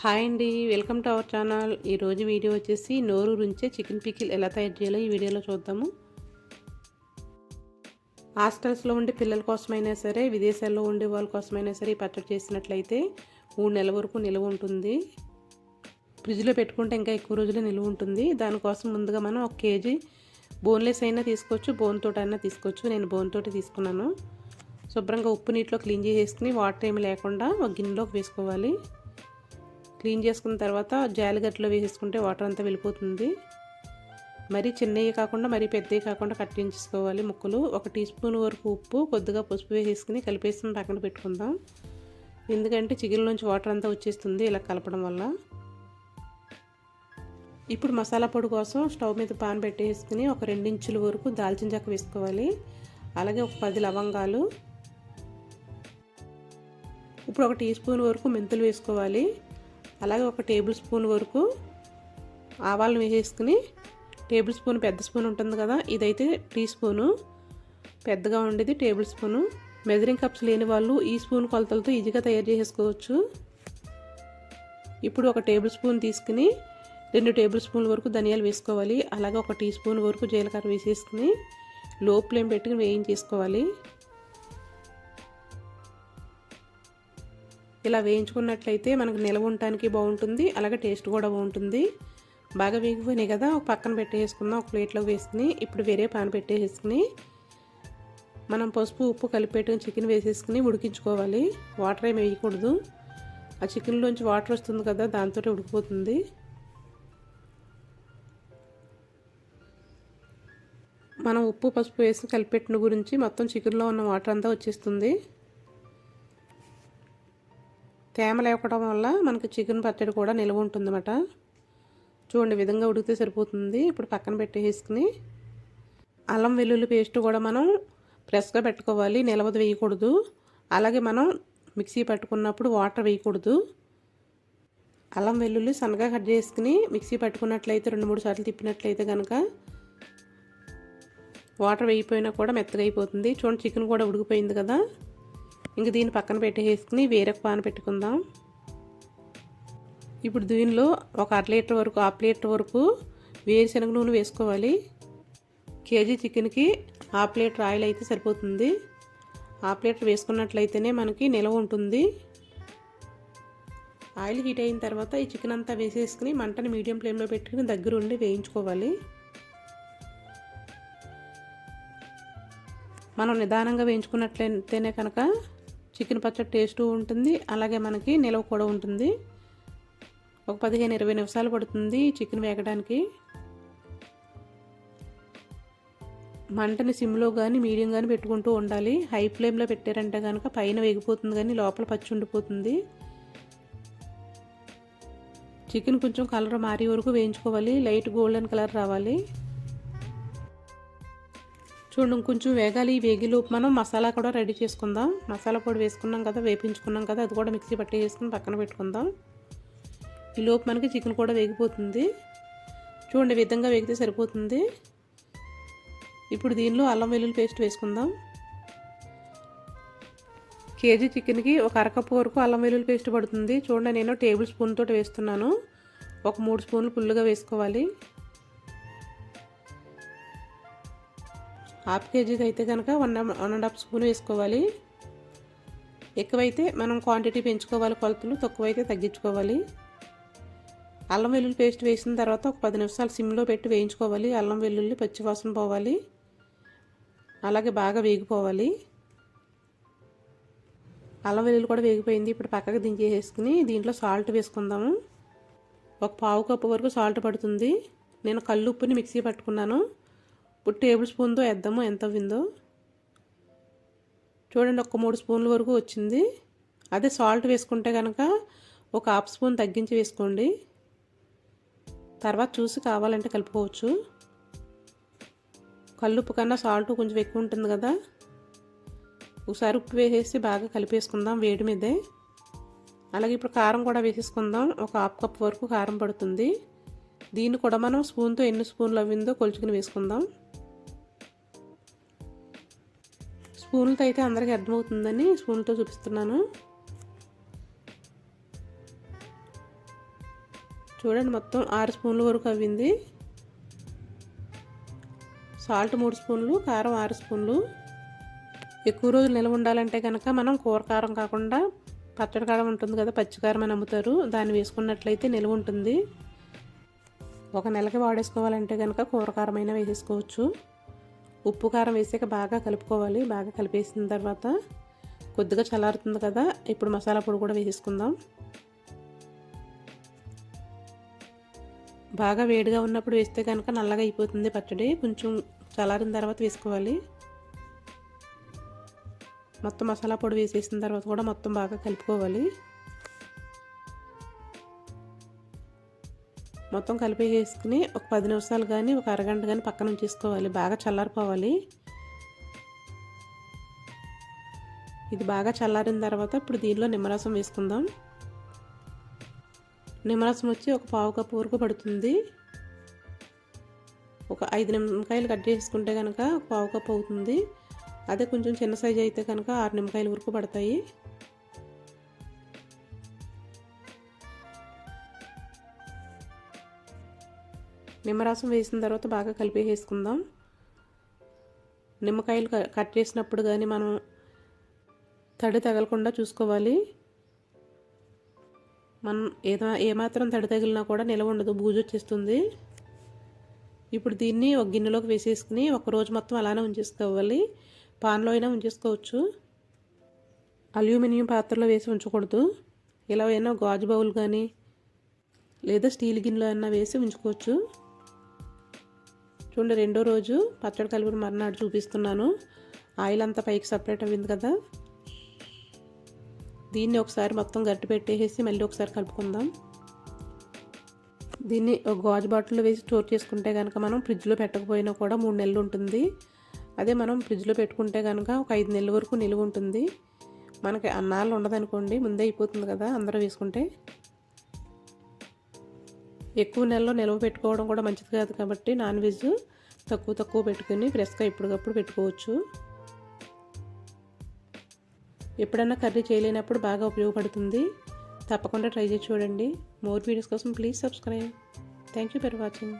Hi అండి welcome to our channel. ఈరోజు video వచ్చేసి నోరు రుంచే చికెన్ పికిల్ ఎలా తయారు చేయాలో ఈ వీడియోలో చూద్దాము. హాస్టల్స్లో ఉండే పిల్లల కోసమైనా సరే విదేశాల్లో ఉండే వాళ్ళ కోసమైనా సరే ఈ పచ్చడి చేసినట్లయితే మూడు నెలల వరకు నిలువ ఉంటుంది. ఫ్రిడ్జ్లో పెట్టుకుంటే ఇంకా ఎక్కువ రోజులు నిలువ ఉంటుంది. దానికోసం ముందుగా మనం ఒక కేజీ బోన్లెస్ అయినా తీసుకోవచ్చు బోన్ తోట అయినా తీసుకోవచ్చు. నేను బోన్ తోటి తీసుకున్నాను. శుభ్రంగా ఉప్పు నీటిలో క్లీన్ చేసేసుకుని వాటర్ ఏమి లేకుండా ఒక గిన్నెలోకి వేసుకోవాలి. క్లీన్ చేసుకున్న తర్వాత జాలిగట్లో వేసేసుకుంటే వాటర్ అంతా వెళ్ళిపోతుంది. మరీ చిన్నవి కాకుండా మరీ పెద్దవి కాకుండా కట్ చేయించుకోవాలి ముక్కలు. ఒక టీ స్పూన్ వరకు ఉప్పు కొద్దిగా పసుపు వేసేసుకుని కలిపేసుకుని పక్కన పెట్టుకుందాం. ఎందుకంటే చికెన్ నుంచి వాటర్ అంతా వచ్చేస్తుంది ఇలా కలపడం వల్ల. ఇప్పుడు మసాలా పొడి కోసం స్టవ్ మీద పాన్ పెట్టేసుకుని ఒక రెండించుల వరకు దాల్చిన చెక్క వేసుకోవాలి. అలాగే ఒక పది లవంగాలు. ఇప్పుడు ఒక టీ స్పూన్ వరకు మెంతులు వేసుకోవాలి. అలాగే ఒక టేబుల్ స్పూన్ వరకు ఆవాలను వేసేసుకుని టేబుల్ స్పూన్ పెద్ద స్పూన్ ఉంటుంది కదా ఇదైతే టీ స్పూను. పెద్దగా ఉండేది టేబుల్ స్పూను. మెజరింగ్ కప్స్ లేని వాళ్ళు ఈ స్పూన్ కొలతలతో ఈజీగా తయారు చేసేసుకోవచ్చు. ఇప్పుడు ఒక టేబుల్ స్పూన్ తీసుకుని రెండు టేబుల్ స్పూన్ల వరకు ధనియాలు వేసుకోవాలి. అలాగే ఒక టీ స్పూన్ వరకు జీలకర్ర వేసేసుకుని లో ఫ్లేమ్ పెట్టుకుని వేయించేసుకోవాలి. ఇలా వేయించుకున్నట్లయితే మనకు నిల్వ ఉండటానికి బాగుంటుంది అలాగే టేస్ట్ కూడా బాగుంటుంది. బాగా వేగిపోయినాయి కదా ఒక పక్కన పెట్టేసుకుందాం ఒక ప్లేట్లో వేసుకుని ఇప్పుడు వేరే పాన్ పెట్టేసుకుని మనం పసుపు ఉప్పు కలిపెట్టుకుని చికెన్ వేసేసుకుని ఉడికించుకోవాలి. వాటర్ ఏమి వేయకూడదు. ఆ చికెన్లోంచి వాటర్ వస్తుంది కదా దాంతో ఉడికిపోతుంది. మనం ఉప్పు పసుపు వేసి కలిపెట్టిన గురించి మొత్తం చికెన్లో ఉన్న వాటర్ అంతా వచ్చేస్తుంది. తేమ లేకపోవడం వల్ల మనకి చికెన్ పచ్చడి కూడా నిల్వ ఉంటుందన్నమాట. చూడండి విధంగా ఉడికితే సరిపోతుంది. ఇప్పుడు పక్కన పెట్టేసుకుని అల్లం వెల్లుల్లి పేస్ట్ కూడా మనం ఫ్రెష్గా పెట్టుకోవాలి. నిలవది వేయకూడదు. అలాగే మనం మిక్సీ పట్టుకున్నప్పుడు వాటర్ వేయకూడదు. అల్లం వెల్లుల్లి సన్నగా కట్ చేసుకుని మిక్సీ పట్టుకున్నట్లయితే రెండు మూడు సార్లు తిప్పినట్లయితే కనుక వాటర్ వేయిపోయినా కూడా మెత్తగా అయిపోతుంది. చూడండి చికెన్ కూడా ఉడికిపోయింది కదా. ఇంక దీన్ని పక్కన పెట్టేసుకుని వేరొక పాన పెట్టుకుందాం. ఇప్పుడు దీనిలో ఒక అర లీటర్ వరకు హాఫ్ లీటర్ వరకు వేరుశనగ నూనె వేసుకోవాలి. కేజీ చికెన్కి హాఫ్ లీటర్ ఆయిల్ అయితే సరిపోతుంది. హాఫ్ లీటర్ వేసుకున్నట్లయితేనే మనకి నిలవ ఉంటుంది. ఆయిల్ హీట్ అయిన తర్వాత ఈ చికెన్ అంతా వేసేసుకుని మంటని మీడియం ఫ్లేమ్లో పెట్టుకుని దగ్గరుండి వేయించుకోవాలి. మనం నిదానంగా వేయించుకున్నట్లయితేనే కనుక చికెన్ పచ్చడి టేస్ట్ ఉంటుంది. అలాగే మనకి నిలవ కూడా ఉంటుంది. ఒక పదిహేను ఇరవై నిమిషాలు పడుతుంది చికెన్ వేగడానికి. మంటని సిమ్లో కానీ మీడియం కానీ పెట్టుకుంటూ ఉండాలి. హై ఫ్లేమ్లో పెట్టారంటే కనుక పైన వేగిపోతుంది కానీ లోపల పచ్చి ఉండిపోతుంది. చికెన్ కొంచెం కలర్ మారే వరకు వేయించుకోవాలి. లైట్ గోల్డెన్ కలర్ రావాలి. చూడండి కొంచెం వేగాలి. వేగిలోపు మనం మసాలా కూడా రెడీ చేసుకుందాం. మసాలా పొడి వేసుకున్నాం కదా వేపించుకున్నాం కదా అది కూడా మిక్సీ పట్టి వేసుకుని పక్కన పెట్టుకుందాం. ఈ లోపు మనకి చికెన్ కూడా వేగిపోతుంది. చూడండి విధంగా వేగితే సరిపోతుంది. ఇప్పుడు దీనిలో అల్లం వెల్లుల్లి పేస్ట్ వేసుకుందాం. కేజీ చికెన్కి ఒక అరకప్పు వరకు అల్లం వెల్లుల్లి పేస్ట్ పడుతుంది. చూడండి నేను టేబుల్ స్పూన్ తోటి వేస్తున్నాను. ఒక మూడు స్పూన్లు పుల్లుగా వేసుకోవాలి. హాఫ్ కేజీకి అయితే కనుక one one and half spoon వేసుకోవాలి. ఎక్కువైతే మనం క్వాంటిటీ పెంచుకోవాలి కొలతలు తక్కువైతే తగ్గించుకోవాలి. అల్లం వెల్లుల్లి పేస్ట్ వేసిన తర్వాత ఒక పది నిమిషాలు సిమ్లో పెట్టి వేయించుకోవాలి. అల్లం వెల్లుల్లి పచ్చివాసన పోవాలి. అలాగే బాగా వేగిపోవాలి. అల్లం వెల్లుల్లి కూడా వేగిపోయింది. ఇప్పుడు పక్కకు దించేసుకుని దీంట్లో సాల్ట్ వేసుకుందాము. ఒక పావు కప్పు వరకు సాల్ట్ పడుతుంది. నేను కళ్ళు ఉప్పుని మిక్సీ పట్టుకున్నాను. ఇప్పుడు టేబుల్ స్పూన్తో వేద్దాము? ఎంత అవ్విందో? చూడండి ఒక మూడు స్పూన్ల వరకు వచ్చింది. అదే సాల్ట్ వేసుకుంటే కనుక ఒక హాఫ్ స్పూన్ తగ్గించి వేసుకోండి. తర్వాత చూసి కావాలంటే కలుపుకోవచ్చు. కల్లుప్పు కన్నా సాల్ట్ కొంచెం ఎక్కువ ఉంటుంది కదా. ఒకసారి ఉప్పు వేసేసి బాగా కలిపేసుకుందాం వేడి మీదే. అలాగే ఇప్పుడు కారం కూడా వేసేసుకుందాం. ఒక హాఫ్ కప్ వరకు కారం పడుతుంది. దీన్ని కూడా మనం స్పూన్తో ఎన్ని స్పూన్లు అవ్విందో కొలుచుకుని వేసుకుందాం. స్పూన్లతో అయితే అందరికీ అర్థమవుతుందని స్పూన్తో చూపిస్తున్నాను. చూడండి మొత్తం ఆరు స్పూన్ల వరకు అవ్వింది. సాల్ట్ మూడు స్పూన్లు కారం ఆరు స్పూన్లు. ఎక్కువ రోజులు నిల్వ ఉండాలంటే కనుక మనం కూర కారం కాకుండా పచ్చడి కారం ఉంటుంది కదా పచ్చికారం అని అమ్ముతారు. దాన్ని వేసుకున్నట్లయితే నిల్వ ఉంటుంది. ఒక నెలకి వాడేసుకోవాలంటే కనుక కూరకారమైనా వేసేసుకోవచ్చు. ఉప్పు కారం వేసాక బాగా కలుపుకోవాలి. బాగా కలిపేసిన తర్వాత కొద్దిగా చల్లారుతుంది కదా ఇప్పుడు మసాలా పొడి కూడా వేసేసుకుందాం. బాగా వేడిగా ఉన్నప్పుడు వేస్తే కనుక నల్లగా అయిపోతుంది పచ్చడి. కొంచెం చల్లారిన తర్వాత వేసుకోవాలి. మొత్తం మసాలా పొడి వేసేసిన తర్వాత కూడా మొత్తం బాగా కలుపుకోవాలి. మొత్తం కలిపి వేసుకుని ఒక పది నిమిషాలు కానీ ఒక అరగంట కానీ పక్కన ఉంచేసుకోవాలి. బాగా చల్లారిపోవాలి. ఇది బాగా చల్లారిన తర్వాత ఇప్పుడు దీనిలో నిమ్మరసం వేసుకుందాం. నిమ్మరసం వచ్చి ఒక పావు కప్పు వరకు పడుతుంది. ఒక ఐదు నిమ్మకాయలు కట్ చేసుకుంటే కనుక ఒక పావు కప్పు అవుతుంది. అదే కొంచెం చిన్న సైజు అయితే కనుక ఆరు నిమ్మకాయలు వరకు పడతాయి. నిమ్మరసం వేసిన తర్వాత బాగా కలిపి వేసుకుందాం నిమ్మకాయలు కట్ చేసినప్పుడు కానీ మనం తడి తగలకుండా చూసుకోవాలి. మనం ఏదో ఏమాత్రం తడి తగిలినా కూడా నిలవ ఉండదు బూజు వచ్చేస్తుంది. ఇప్పుడు దీన్ని ఒక గిన్నెలోకి వేసేసుకుని ఒక రోజు మొత్తం అలానే ఉంచేసుకోవాలి. పాన్లో అయినా ఉంచేసుకోవచ్చు. అల్యూమినియం పాత్రలో వేసి ఉంచకూడదు. ఇలా అయినా గాజు బౌల్ కానీ లేదా స్టీల్ గిన్నెలో అయినా వేసి ఉంచుకోవచ్చు. చూడండి రెండో రోజు పచ్చడి కలిపిన మర్నాడు చూపిస్తున్నాను. ఆయిల్ అంతా పైకి సపరేట్ అయింది కదా. దీన్ని ఒకసారి మొత్తం గట్టి పెట్టేసి మళ్ళీ ఒకసారి కలుపుకుందాం. దీన్ని ఒక గాజు బాటిల్లో వేసి స్టోర్ చేసుకుంటే కనుక మనం ఫ్రిడ్జ్లో పెట్టకపోయినా కూడా మూడు నెలలు ఉంటుంది. అదే మనం ఫ్రిడ్జ్లో పెట్టుకుంటే కనుక ఒక ఐదు నెలల వరకు నిలువ ఉంటుంది. మనకి అన్నాళ్ళు ఉండదనుకోండి ముందే అయిపోతుంది కదా అందరూ వేసుకుంటే. ఎక్కువ నెలలో నిల్వ పెట్టుకోవడం కూడా మంచిది కాదు కాబట్టి నాన్ వెజ్ తక్కువ తక్కువ పెట్టుకుని ఫ్రెష్గా ఎప్పటికప్పుడు పెట్టుకోవచ్చు. ఎప్పుడన్నా కర్రీ చేయలేనప్పుడు బాగా ఉపయోగపడుతుంది. తప్పకుండా ట్రై చేసి చూడండి. మోర్ వీడియోస్ కోసం please subscribe. Thank you for watching